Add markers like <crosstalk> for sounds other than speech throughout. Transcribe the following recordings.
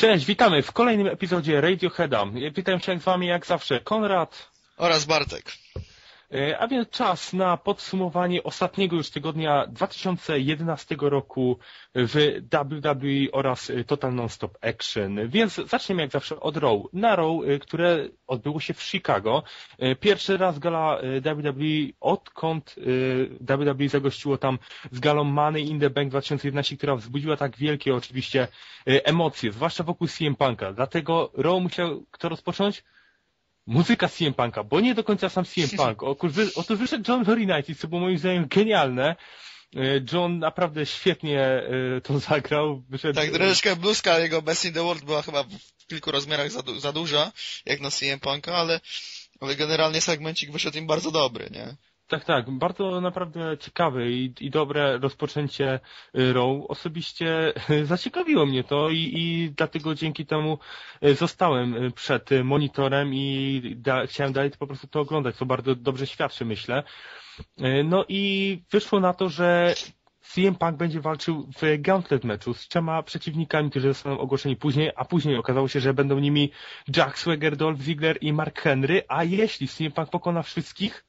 Cześć, witamy w kolejnym epizodzie Radioheada. Witam się z Wami jak zawsze Konrad oraz Bartek. E, a więc czas na podsumowanie ostatniego już tygodnia 2011 roku w WWE oraz Total Non-Stop Action. Więc zaczniemy jak zawsze od Raw. Na Raw, e, które odbyło się w Chicago. E, pierwszy raz gala WWE odkąd WWE zagościło tam z galą Money in the Bank 2011, która wzbudziła tak wielkie oczywiście emocje, zwłaszcza wokół CM Punk'a. Dlatego Raw musiał kto rozpocząć? Muzyka CM Punk'a, bo nie do końca sam CM <laughs> Punk. Otóż wyszedł John Laurinaitis, co było moim zdaniem genialne. E, John naprawdę świetnie e, to <laughs> zagrał. Wyszedł... Tak, troszeczkę bluzka jego Best in the World była chyba w kilku rozmiarach za, za duża, jak na CM Punk'a, ale, ale generalnie segmencik wyszedł im bardzo dobry, nie? Tak, tak. Bardzo naprawdę ciekawe i, i dobre rozpoczęcie y, Row. Osobiście y, zaciekawiło mnie to i, i dlatego dzięki temu y, zostałem przed monitorem i da, chciałem dalej po prostu to oglądać, co bardzo dobrze świadczy, myślę. No i wyszło na to, że CM Punk będzie walczył w Gauntlet meczu z trzema przeciwnikami, którzy zostaną ogłoszeni później, a później okazało się, że będą nimi Jack Swagger, Dolph Ziggler i Mark Henry, a jeśli CM Punk pokona wszystkich,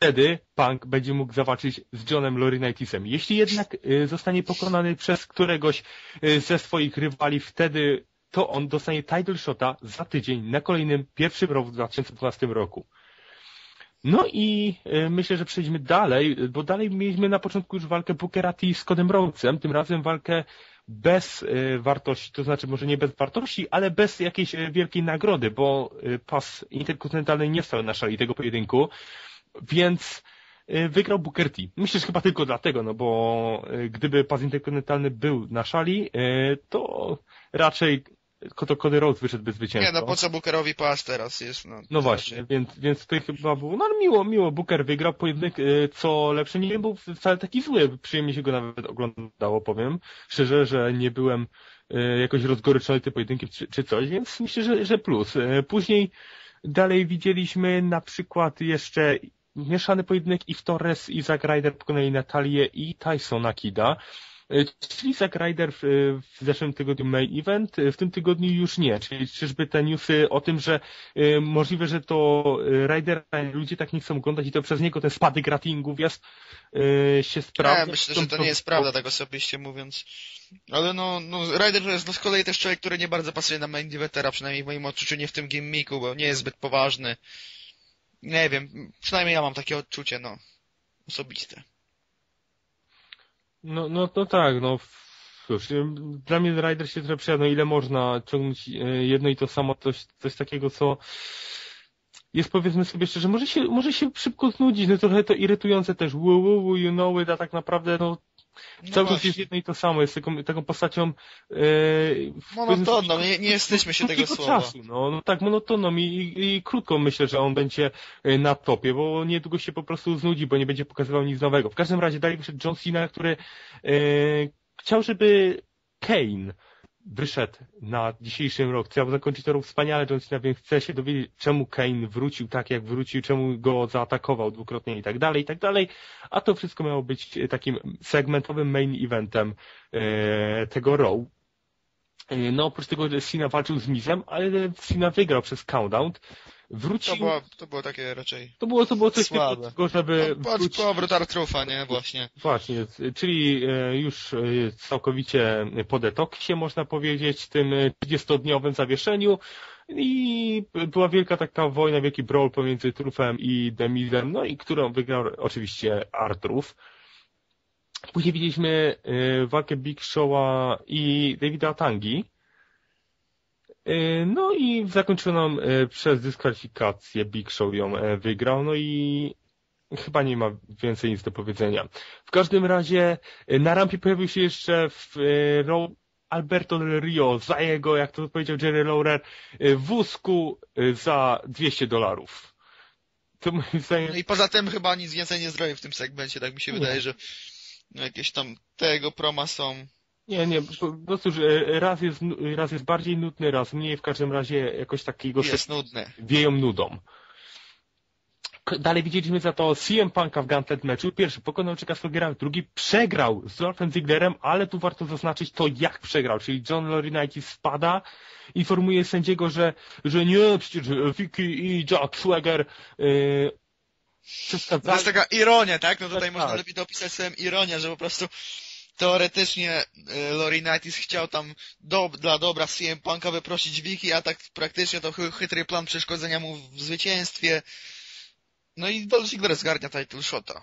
wtedy Punk będzie mógł zawalczyć z Johnem Laurinaitisem. Jeśli jednak y, zostanie pokonany przez któregoś y, ze swoich rywali, wtedy to on dostanie title shota za tydzień na kolejnym pierwszym roku w 2012 roku. No i y, myślę, że przejdźmy dalej, bo dalej mieliśmy na początku już walkę Bookera T z Codem Rhodesem, tym razem walkę bez wartości, to znaczy może nie bez wartości, ale bez jakiejś wielkiej nagrody, bo pas interkontynentalny nie stał na szali tego pojedynku. Więc y, wygrał Booker T. Myślę, że chyba tylko dlatego, no bo y, gdyby pas interkontynentalny był na szali, y, to raczej to Cody Rhodes wyszedłby zwycięsko. Nie, no po co Bookerowi pas teraz jest? No, no właśnie, więc, więc tutaj chyba było, no miło, miło, Booker wygrał, pojedynek co lepsze, nie był wcale taki zły, przyjemnie się go nawet oglądało, powiem, szczerze, że nie byłem jakoś rozgoryczony tym pojedynkiem czy, czy coś, więc myślę, że, że plus. Później dalej widzieliśmy na przykład jeszcze mieszany pojedynek i Torres i Zack Ryder pokonali Natalię i Tysona Kida. E, czyli Zack Ryder w, w zeszłym tygodniu main event, w tym tygodniu już nie. Czyli czyżby te newsy o tym, że y, możliwe, że to Rydera ludzie tak nie chcą oglądać i to przez niego ten spadek ratingów jest, y, się sprawdza. Nie, myślę, że to nie jest prawda, tak osobiście mówiąc. Ale no, no Ryder to jest no, z kolei też człowiek, który nie bardzo pasuje na main eventera, przynajmniej w moim odczuciu nie w tym gimmicku, bo nie jest zbyt poważny. Nie wiem, przynajmniej ja mam takie odczucie, no, osobiste. No, no, no tak, no, cóż, dla mnie Rider się trochę przejadł, no ile można ciągnąć e, jedno i to samo, coś, coś takiego, co jest powiedzmy sobie szczerze, może się, może się szybko znudzić, no trochę to irytujące też, woo, woo, woo, you know it, a tak naprawdę, no, no Cały czas jest jedno i to samo, jest taką, taką postacią... Yy, monotonną, nie, nie jesteśmy się tego słowa. Czasu, no, no tak, monotonną i, i, i, krótko myślę, że on będzie e, na topie, bo niedługo się po prostu znudzi, bo nie będzie pokazywał nic nowego. W każdym razie dalej wyszedł John Cena, który yy, chciał, żeby Kane wyszedł na dzisiejszy rok, chciał zakończyć to rok wspaniale, John Cena, więc chce się dowiedzieć, czemu Kane wrócił tak, jak wrócił, czemu go zaatakował dwukrotnie i tak dalej, i tak dalej, a to wszystko miało być takim segmentowym main eventem e, tego Raw. E, no oprócz tego Cena walczył z Mizem, ale Cena wygrał przez countdown, wrócił... To było, to było takie raczej To było, to było coś takiego, żeby... No, wrócić... Powrót Artrufa, nie? Właśnie. Właśnie, czyli e, już e, całkowicie po detoksie, można powiedzieć, tym 30-dniowym zawieszeniu i była wielka taka wojna, wielki brawl pomiędzy Trufem i Demizem, no i którą wygrał oczywiście Artruf. Później widzieliśmy walkę Big Show'a i Davida Tangi, no i zakończoną e, przez dyskwalifikację Big Show ją e, wygrał, no i chyba nie ma więcej nic do powiedzenia. W każdym razie na rampie pojawił się jeszcze w Alberto Del Rio za jego, jak to powiedział Jerry Lawler, wózku za 200 dolarów. No i poza tym chyba nic więcej nie zrobił w tym segmencie, tak mi się nie. wydaje, że jakieś tam tego proma są nie, nie, po prostu, że raz jest, raz jest bardziej nudny, raz mniej, w każdym razie jakoś takiego jest nudny. wieją nudą. Dalej widzieliśmy za to CM Punk'a w Gauntlet meczu. Pierwszy pokonał Czeka Slogera, drugi przegrał z Dolphem Zigglerem, ale tu warto zaznaczyć to, jak przegrał. Czyli John Laurinaitis spada, informuje sędziego, że, że nie, przecież Vicky i Jack Swagger yy, To jest taka ironia, tak? No tutaj Tak, można tak. lepiej dopisać sobie ironię, że po prostu teoretycznie y, Laurinaitis chciał tam do, dla dobra CM Punk'a wyprosić Wiki, a tak praktycznie to chy- chytry plan przeszkodzenia mu w zwycięstwie. No i Dolph Ziggler zgarnia title shota.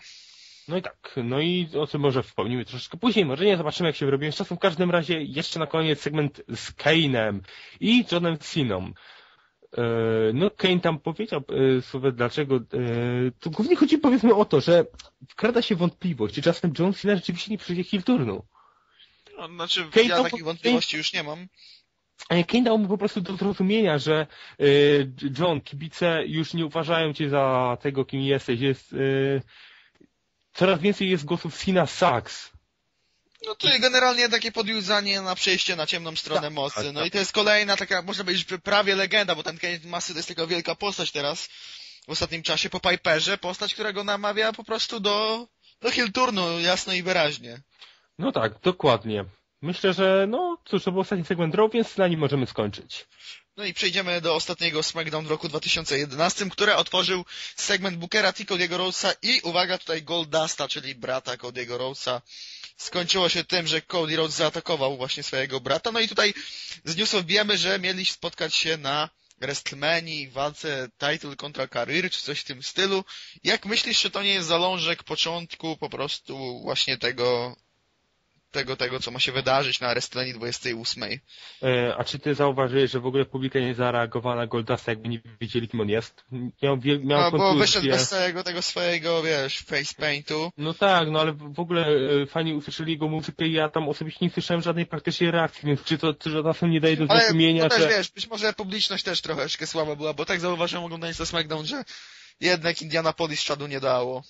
No i tak, no i o tym może wspomnimy troszeczkę później, może nie, zobaczymy jak się wyrobiłem z czasem. W każdym razie jeszcze na koniec segment z Kane'em i Johnem Ceną. E, No Kane tam powiedział e, słowo dlaczego, e, to głównie chodzi powiedzmy o to, że wkrada się wątpliwość, czy czasem John Cena rzeczywiście nie przyjdzie heel turnu. No, znaczy, Kane ja takich wątpliwości już nie mam. Kane dał mu po prostu do zrozumienia, że John, kibice już nie uważają cię za tego, kim jesteś. Jest, coraz więcej jest głosów Cena Sucks. No to jest generalnie takie podjudzanie na przejście na ciemną stronę Tak, mocy. tak, No tak. i to jest kolejna taka, można powiedzieć, prawie legenda, bo ten Kenneth Masy to jest taka wielka postać teraz w ostatnim czasie po Piperze. Postać, która go namawia po prostu do, do heel turnu, jasno i wyraźnie. No tak, dokładnie. Myślę, że no cóż, to był ostatni segment Raw, więc na nim możemy skończyć. No i przejdziemy do ostatniego SmackDown w roku 2011, które otworzył segment Bookera T. Cody'ego Rhodesa i uwaga tutaj Goldusta, czyli brata Cody'ego Rhodesa. Skończyło się tym, że Cody Rhodes zaatakował właśnie swojego brata. No i tutaj z newsów wiemy, że mieli spotkać się na WrestleMania, walce title kontra career, czy coś w tym stylu. Jak myślisz, czy to nie jest zalążek początku po prostu właśnie tego, tego, tego, co ma się wydarzyć na WrestleMania 28? E, a czy ty zauważyłeś, że w ogóle publika nie zareagowała na Goldasta, jakby nie wiedzieli, kim on jest? Miał, miał No, bo wyszedł bez całego tego swojego, wiesz, face paintu. No tak, no ale w ogóle e, fani usłyszeli jego muzykę i ja tam osobiście nie słyszałem żadnej praktycznie reakcji, więc czy to, czy to czasem nie daje do zrozumienia, to też że... wiesz, być może publiczność też troszeczkę słaba była, bo tak zauważyłem oglądając to SmackDown, że jednak Indianapolis czadu nie dało.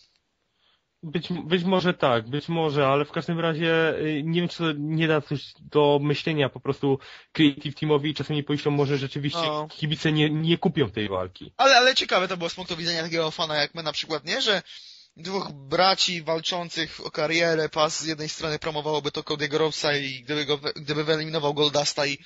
Być, być może tak, być może, ale w każdym razie y, nie wiem, czy to nie da coś do myślenia po prostu Creative Teamowi i czasami pomyślą, może rzeczywiście No. kibice nie, nie kupią tej walki. Ale, ale ciekawe to było z punktu widzenia takiego fana jak my na przykład, nie? Że dwóch braci walczących o karierę, pas z jednej strony promowałoby to Cody'ego Rhodesa i gdyby go, gdyby wyeliminował Goldasta i,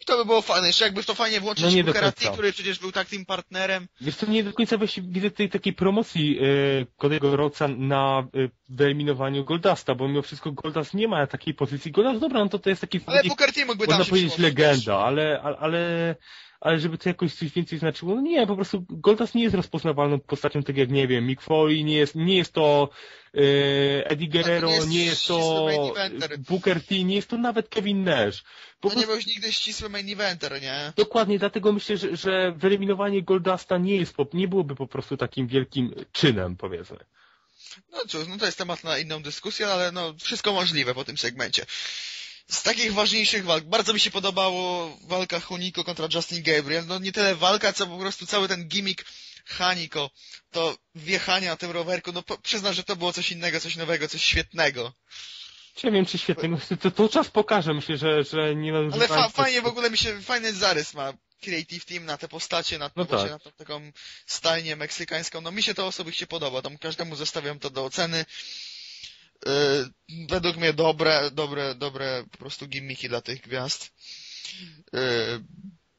i to by było fajne. Jeszcze jakby w to fajnie włączyć No nie który przecież był tak tym partnerem. Wiesz co, nie do końca właśnie widzę tej takiej promocji y, Cody'ego Rhodesa na y, wyeliminowaniu Goldasta, bo mimo wszystko Goldust nie ma takiej pozycji. Goldust, dobra, no to, to jest taki Ale Booker T mógłby tam można powiedzieć legenda, ale, ale, ale, ale żeby to jakoś coś więcej znaczyło, no nie, po prostu Goldust nie jest rozpoznawalną postacią, tak jak, nie wiem, Mick Foley, nie jest, nie jest to e, Eddie Guerrero, nie jest nie jest to. Booker T, nie jest to nawet Kevin Nash. Po No nie prostu, byłeś nigdy ścisły main eventer, nie? dokładnie, dlatego myślę, że, że wyeliminowanie Goldusta nie jest, nie byłoby po prostu takim wielkim czynem, powiedzmy. No cóż, no to jest temat na inną dyskusję, ale no wszystko możliwe po tym segmencie. Z takich ważniejszych walk, bardzo mi się podobało walka Huniko kontra Justin Gabriel. No nie tyle walka, co po prostu cały ten gimmick Haniko, to wjechanie na tym rowerku, no przyznam, że to było coś innego, coś nowego, coś świetnego. Nie wiem, czy świetnego, to, to czas pokaże, myślę, że, że nie Ale fa fajnie w ogóle mi się, fajny zarys ma Creative Team na te postacie, na, No tak. na tą taką stajnię meksykańską. No mi się to osobiście podoba, tam każdemu zostawiam to do oceny. Yy, według mnie dobre, dobre, dobre po prostu gimmiki dla tych gwiazd. Yy,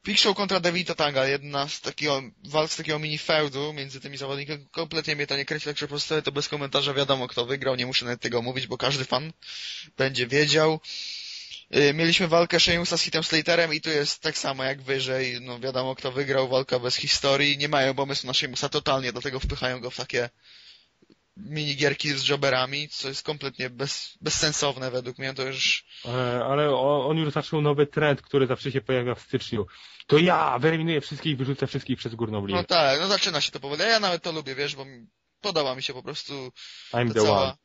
Big Show kontra Davida Tanga, jedna z takiego, walk z takiego mini feudu między tymi zawodnikami. Kompletnie mnie to nie kręci, także pozostaje to bez komentarza. Wiadomo kto wygrał, nie muszę nawet tego mówić, bo każdy fan będzie wiedział. Yy, Mieliśmy walkę Sheamusa z Hitem Slaterem i tu jest tak samo jak wyżej. No wiadomo kto wygrał, walka bez historii. Nie mają pomysłu na Sheamusa totalnie, dlatego wpychają go w takie minigierki z jobberami, co jest kompletnie bez, bezsensowne według mnie. To już E, ale on już zaczął nowy trend, który zawsze się pojawia w styczniu. To ja wyeliminuję wszystkich i wyrzucę wszystkich przez górną linię. No tak, no zaczyna się to powoli. Ja nawet to lubię, wiesz, bo podoba mi się po prostu I'm ta the one. cała,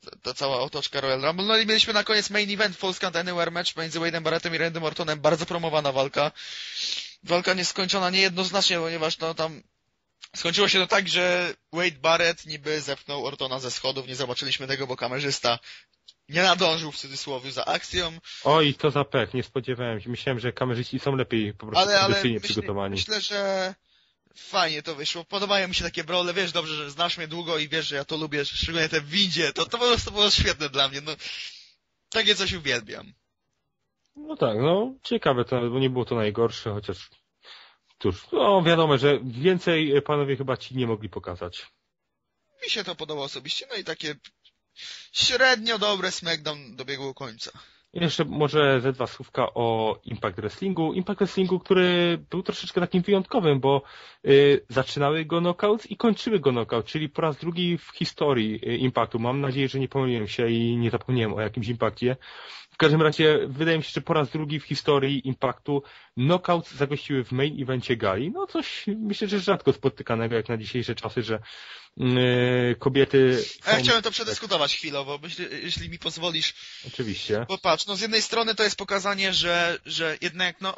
ta, ta cała otoczka Royal Rumble. No i mieliśmy na koniec main event False Count Anywhere match między Wade'em Barrettem i Randym Ortonem. Bardzo promowana walka. Walka nieskończona niejednoznacznie, ponieważ no tam skończyło się to tak, że Wade Barrett niby zepchnął Ortona ze schodów. Nie zobaczyliśmy tego, bo kamerzysta nie nadążył w cudzysłowie za akcją. Oj, to za pech, nie spodziewałem się. Myślałem, że kamerzyści są lepiej po prostu Ale, ale myślę, przygotowani. myślę, że fajnie to wyszło. Podobają mi się takie brole, wiesz dobrze, że znasz mnie długo i wiesz, że ja to lubię, szczególnie te windzie. To, to po prostu było świetne dla mnie. No, takie coś uwielbiam. No tak, no ciekawe to, bo nie było to najgorsze, chociaż cóż, no wiadomo, że więcej panowie chyba ci nie mogli pokazać. Mi się to podobało osobiście, no i takie średnio dobre SmackDown dobiegło końca. Jeszcze może ze dwa słówka o Impact Wrestlingu. Impact Wrestlingu, który był troszeczkę takim wyjątkowym, bo y, zaczynały go knockouts i kończyły go knockout, czyli po raz drugi w historii y, Impactu. Mam nadzieję, że nie pomyliłem się i nie zapomniałem o jakimś Impakcie. W każdym razie wydaje mi się, że po raz drugi w historii Impactu knockouts zagościły w main evencie gali. No coś myślę, że rzadko spotykanego jak na dzisiejsze czasy, że yy, kobiety... A ja chciałem to przedyskutować chwilowo, myślę, jeśli mi pozwolisz. Oczywiście. Bo patrz, no z jednej strony to jest pokazanie, że, że jednak no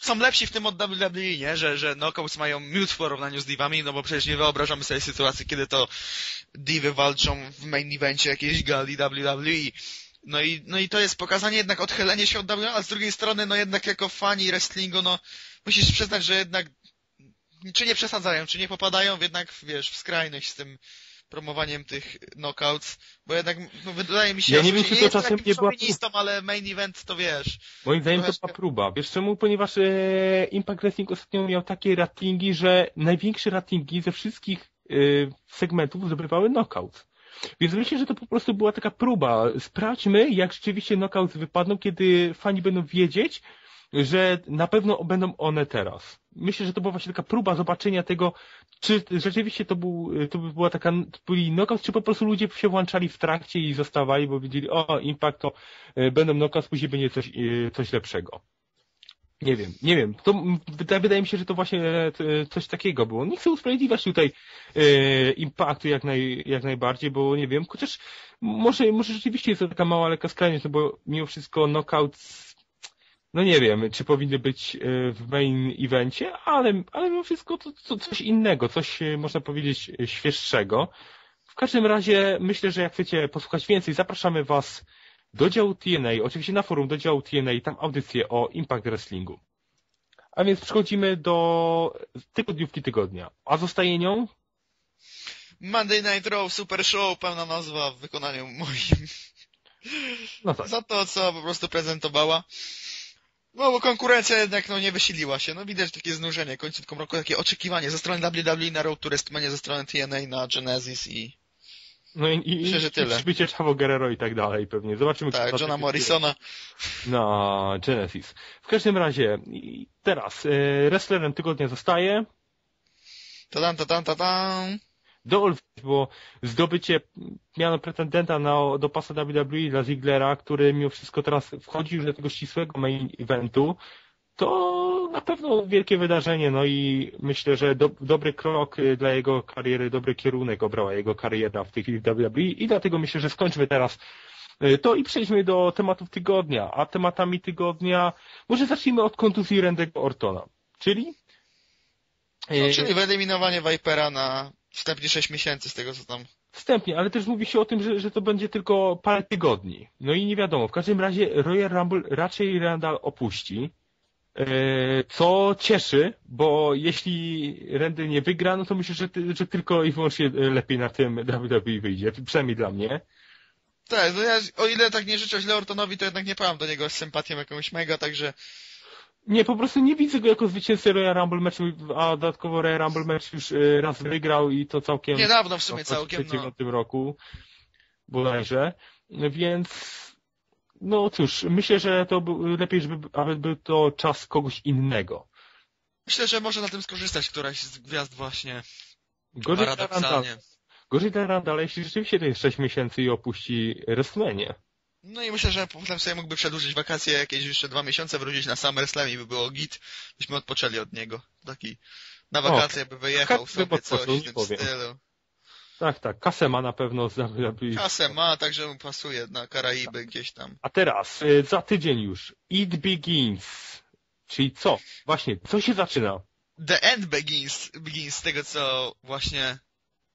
są lepsi w tym od WWE, nie? Że, że knockouts mają miód w porównaniu z divami, no bo przecież nie wyobrażamy sobie sytuacji, kiedy to divy walczą w main evencie jakiejś gali WWE. No i, no i to jest pokazanie jednak odchylenie się od WWE, a z drugiej strony, no jednak jako fani wrestlingu, no musisz przyznać, że jednak czy nie przesadzają, czy nie popadają jednak, wiesz, w skrajność z tym promowaniem tych knockouts, bo jednak no, wydaje mi się, ja nie wiem, czy to czasem nie była ale main event to wiesz. Moim zdaniem to była próba. Wiesz czemu? Ponieważ e, Impact Wrestling ostatnio miał takie ratingi, że największe ratingi ze wszystkich e, segmentów zdobywały knockouts. Więc myślę, że to po prostu była taka próba. Sprawdźmy, jak rzeczywiście knockouts wypadną, kiedy fani będą wiedzieć, że na pewno będą one teraz. Myślę, że to była właśnie taka próba zobaczenia tego, czy rzeczywiście to, był, to była taka, to byli knockout, czy po prostu ludzie się włączali w trakcie i zostawali, bo wiedzieli, o, Impact to e, będą knockouts, później będzie coś, e, coś lepszego. Nie wiem, nie wiem. To wydaje mi się, że to właśnie e, coś takiego było. Nie chcę usprawiedliwiać tutaj e, impaktu jak, naj, jak najbardziej, bo nie wiem, chociaż może, może rzeczywiście jest to taka mała lekka skrajność, no bo mimo wszystko knockout no nie wiem, czy powinny być e, w main evencie, ale, ale mimo wszystko to, to coś innego, coś e, można powiedzieć świeższego. W każdym razie myślę, że jak chcecie posłuchać więcej, zapraszamy Was do działu TNA, oczywiście na forum do działu TNA, tam audycje o Impact Wrestlingu. A więc przechodzimy do tygodniówki tygodnia. A zostaje nią? Monday Night Raw Super Show, pełna nazwa w wykonaniu moim. No tak. Za to, co po prostu prezentowała. No bo konkurencja jednak no, nie wysiliła się. No widać takie znużenie końcówką roku, takie oczekiwanie ze strony WWE na Road to WrestleMania, ze strony TNA na Genesis i no i, i, Myślę, że tyle. przybycie Chavo Guerrero i tak dalej pewnie. Zobaczymy. Tak, Johna Morrisona. Na Genesis. W każdym razie, teraz, e, wrestlerem tygodnia zostaje... Tadam, tadam, tadam. Dolph, bo zdobycie miano pretendenta na, do pasa WWE dla Ziglera, który mimo wszystko teraz wchodzi już do tego ścisłego main eventu, to na pewno wielkie wydarzenie, no i myślę, że do, dobry krok y, dla jego kariery, dobry kierunek obrała jego kariera w tej chwili w WWE i dlatego myślę, że skończmy teraz y, to i przejdźmy do tematów tygodnia, a tematami tygodnia może zacznijmy od kontuzji Randego Ortona, czyli no, czyli wyeliminowanie Vipera na wstępnie 6 miesięcy z tego, co tam... Wstępnie, ale też mówi się o tym, że, że to będzie tylko parę tygodni. No i nie wiadomo. W każdym razie Royal Rumble raczej Randall opuści. E, co cieszy, bo jeśli Randall nie wygra, no to myślę, że, że tylko i wyłącznie lepiej na tym WWE wyjdzie. Przynajmniej dla mnie. Tak, no ja, o ile tak nie życzę źle Ortonowi, to jednak nie pałam do niego z sympatią jakąś mega, także nie, po prostu nie widzę go jako zwycięzcy Royal Rumble meczu, a dodatkowo Royal Rumble mecz już y, raz wygrał i to całkiem... Niedawno w sumie całkiem, no. W tym roku bodajże, więc no cóż, myślę, że to lepiej, żeby aby był to czas kogoś innego. Myślę, że może na tym skorzystać któraś z gwiazd właśnie Gorzej paradoksalnie. Gorzej dla jeśli rzeczywiście to jest 6 miesięcy i opuści WrestleMania. No i myślę, że potem sobie mógłby przedłużyć wakacje jakieś jeszcze dwa miesiące, wrócić na SummerSlam i by było git, byśmy odpoczęli od niego. Taki na wakacje by wyjechał sobie coś w tym powiem. stylu. Tak, tak. Kasę ma na pewno. <laughs> Kasę ma, także mu pasuje na Karaiby gdzieś tam. A teraz, y, za tydzień już. It Begins. Czyli co? Właśnie, co się zaczyna? The End Begins, begins z tego, co właśnie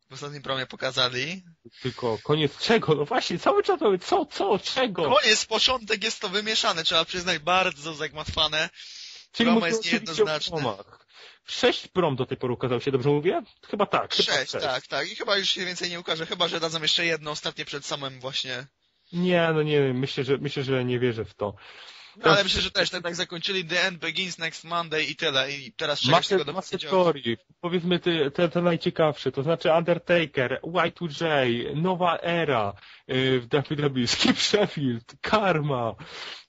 w ostatnim promie pokazali. Tylko koniec czego? No właśnie, cały czas mamy co, co, czego? Koniec, początek jest to wymieszane, trzeba przyznać, bardzo zagmatwane. Czyli Promo jest niejednoznaczne. Sześć prom do tej pory ukazał się, dobrze mówię? Chyba tak. Chyba Sześć, tak, tak. I chyba już się więcej nie ukaże, chyba że dadzą jeszcze jedno ostatnie przed samym właśnie. Nie, no nie, myślę, że myślę, że nie wierzę w to. No, ale myślę, że też tak, tak zakończyli The End Begins Next Monday i tyle. I teraz czegoś tego do teorii, powiedzmy te, te, te najciekawsze, to znaczy Undertaker, Y2J, Nowa Era y, w WWE, Skip Sheffield, Karma.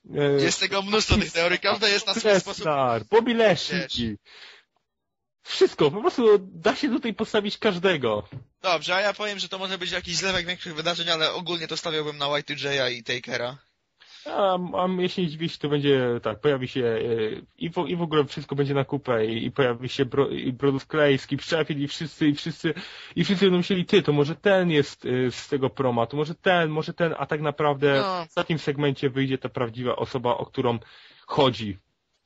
y, Jest tego mnóstwo tych teorii, każda jest na swój sposób. Bobby Lashley. Wszystko, po prostu da się tutaj postawić każdego. Dobrze, a ja powiem, że to może być jakiś zlewek większych wydarzeń, ale ogólnie to stawiałbym na Y2J i Takera. A, a jeśli nie dziwię się, to będzie tak, pojawi się e, i w, i w ogóle wszystko będzie na kupę i, i pojawi się bro, i Brodus Clay, Skip Sheffield i wszyscy, i wszyscy, i wszyscy będą myśleli, ty, to może ten jest e, z tego proma, to może ten, może ten, a tak naprawdę No. w ostatnim segmencie wyjdzie ta prawdziwa osoba, o którą chodzi.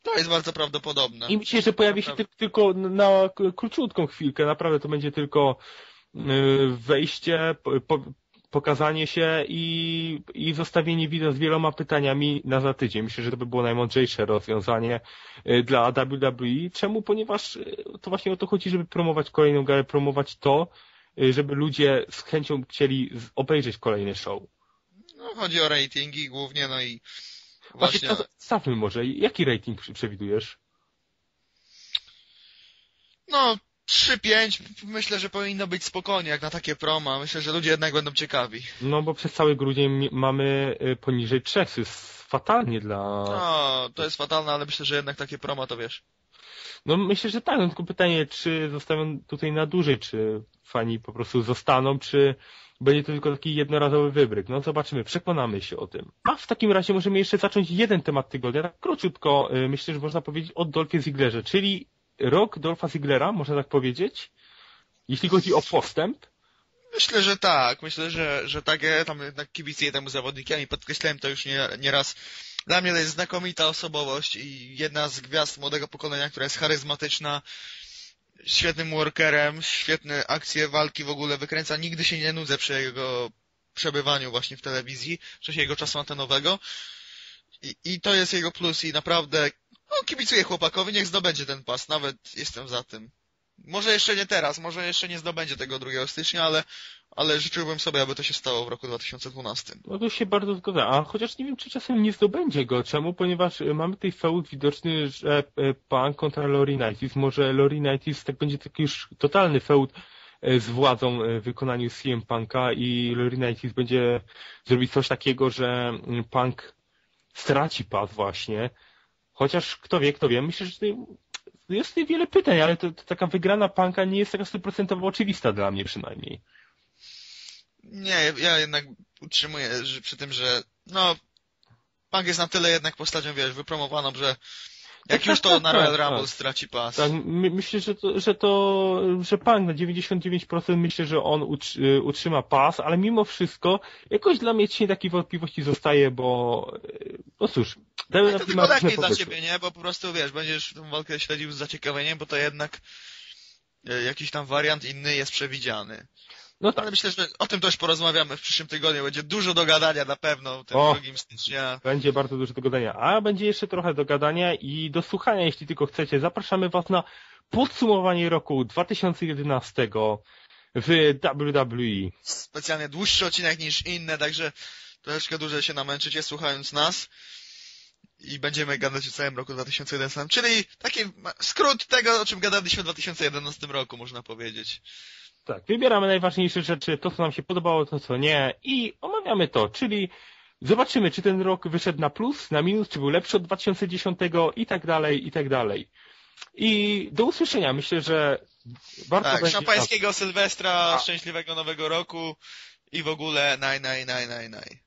To jest bardzo prawdopodobne. I myślę, że pojawi się ty, tylko na króciutką chwilkę, naprawdę to będzie tylko y, wejście, po, po, pokazanie się i, i zostawienie wideo z wieloma pytaniami na za tydzień. Myślę, że to by było najmądrzejsze rozwiązanie y, dla WWE. Czemu? Ponieważ y, to właśnie o to chodzi, żeby promować kolejną galę, promować to, żeby ludzie z chęcią chcieli obejrzeć kolejny show. No, chodzi o ratingi głównie, no i Właśnie, właśnie. stawmy może, jaki rating przewidujesz? No, 3-5 myślę, że powinno być spokojnie, jak na takie proma. Myślę, że ludzie jednak będą ciekawi. No bo przez cały grudzień mamy y, poniżej trzech, to jest fatalnie dla... No, to jest fatalne, ale myślę, że jednak takie proma to wiesz. No myślę, że tak, no tylko pytanie, czy zostawią tutaj na dłużej, czy fani po prostu zostaną, czy będzie to tylko taki jednorazowy wybryk. No zobaczymy, przekonamy się o tym. A w takim razie możemy jeszcze zacząć jeden temat tygodnia, tak króciutko, y, myślę, że można powiedzieć o Dolphie Zigglerze, czyli rok Dolpha Ziglera, można tak powiedzieć, jeśli chodzi o postęp. Myślę, że tak. Myślę, że, że tak. Ja tam jednak kibicuję temu zawodnikiem i podkreślałem to już nie, nie raz. Dla mnie to jest znakomita osobowość i jedna z gwiazd młodego pokolenia, która jest charyzmatyczna, świetnym workerem, świetne akcje walki w ogóle wykręca. Nigdy się nie nudzę przy jego przebywaniu właśnie w telewizji, w czasie jego czasu antenowego. I, I to jest jego plus i naprawdę no, kibicuję chłopakowi, niech zdobędzie ten pas, nawet jestem za tym. Może jeszcze nie teraz, może jeszcze nie zdobędzie tego 2 stycznia, ale, ale życzyłbym sobie, aby to się stało w roku 2012. No to się bardzo zgodzę, a chociaż nie wiem, czy czasem nie zdobędzie go. Czemu? Ponieważ y, mamy tutaj feud widoczny, że y, Punk kontra Laurinaitis. Może Laurinaitis tak będzie taki już totalny feud y, z władzą w wykonaniu CM Punka i Laurinaitis będzie zrobić coś takiego, że y, Punk straci pas właśnie. Chociaż kto wie, kto wie. Myślę, że jest tutaj wiele pytań, ale to, to taka wygrana Punka nie jest taka stuprocentowo oczywista dla mnie przynajmniej. Nie, ja jednak utrzymuję że przy tym, że no, Punk jest na tyle jednak postacią, wiesz, wypromowaną, że jak już to na Royal Rumble straci pas. Tak, my, myślę, że to, że to, że Punk na 99% myślę, że on utr- utrzyma pas, ale mimo wszystko jakoś dla mnie cień takiej wątpliwości zostaje, bo no cóż, No to tylko lepiej dla pomysły. ciebie, nie? Bo po prostu, wiesz, będziesz tę walkę śledził z zaciekawieniem, bo to jednak e, jakiś tam wariant inny jest przewidziany. No tak, Ale myślę, że o tym też porozmawiamy w przyszłym tygodniu. Będzie dużo do gadania na pewno tym O. 2 stycznia. będzie bardzo dużo do gadania, a będzie jeszcze trochę do gadania i do słuchania, jeśli tylko chcecie. Zapraszamy Was na podsumowanie roku 2011 w WWE. Specjalnie dłuższy odcinek niż inne, także troszeczkę dłużej się namęczycie słuchając nas. I będziemy gadać o całym roku 2011, czyli taki skrót tego, o czym gadaliśmy w 2011 roku, można powiedzieć. Tak, wybieramy najważniejsze rzeczy, to co nam się podobało, to co nie i omawiamy to, czyli zobaczymy, czy ten rok wyszedł na plus, na minus, czy był lepszy od 2010 i tak dalej, i tak dalej. I do usłyszenia, myślę, że warto Tak, będzie... szampańskiego Sylwestra, A. szczęśliwego nowego roku i w ogóle naj, naj, naj, naj, naj.